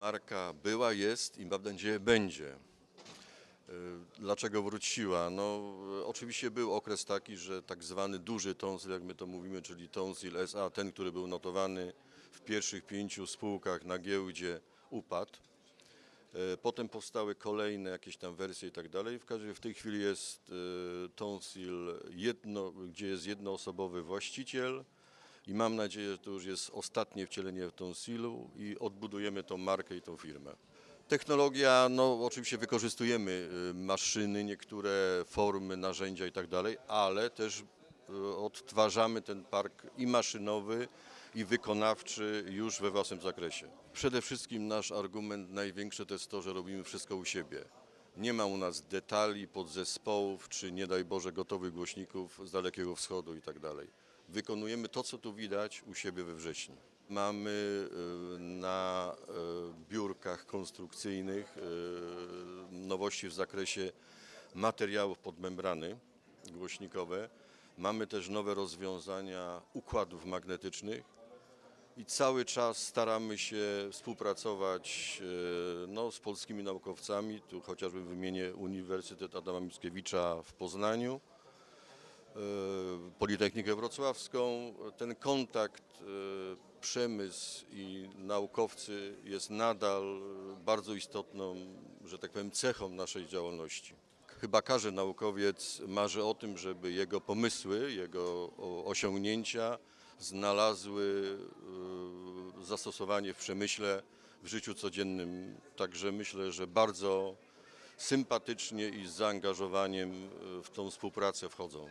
Marka była, jest i mam nadzieję będzie. Y, Dlaczego wróciła? No, oczywiście był okres taki, że tak zwany duży tonsil, jak my to mówimy, czyli tonsil SA, ten, który był notowany w pierwszych pięciu spółkach na giełdzie, upadł. E, Potem powstały kolejne jakieś tam wersje i tak dalej. W każdym w tej chwili jest e, tonsil, jedno, gdzie jest jednoosobowy właściciel i mam nadzieję, że to już jest ostatnie wcielenie tonsilu i odbudujemy tą markę i tą firmę. Technologia, no oczywiście wykorzystujemy y, maszyny, niektóre formy, narzędzia i tak dalej, ale też y, odtwarzamy ten park i maszynowy, i wykonawczy już we własnym zakresie. Przede wszystkim nasz argument największy to jest to, że robimy wszystko u siebie. Nie ma u nas detali, podzespołów, czy nie daj Boże gotowych głośników z Dalekiego Wschodu i tak dalej. Wykonujemy to, co tu widać u siebie we wrześniu. Mamy y, na y, biurkach konstrukcyjnych y, nowości w zakresie materiałów pod membrany głośnikowe. Mamy też nowe rozwiązania układów magnetycznych i cały czas staramy się współpracować e, no, z polskimi naukowcami. Tu chociażby wymienię Uniwersytet Adama Mickiewicza w Poznaniu, e, Politechnikę Wrocławską. Ten kontakt, e, przemysł i naukowcy jest nadal bardzo istotną, że tak powiem, cechą naszej działalności. Chyba każdy naukowiec marzy o tym, żeby jego pomysły, jego osiągnięcia znalazły e, zastosowanie w przemyśle, w życiu codziennym. Także myślę, że bardzo sympatycznie i z zaangażowaniem w tą współpracę wchodzą.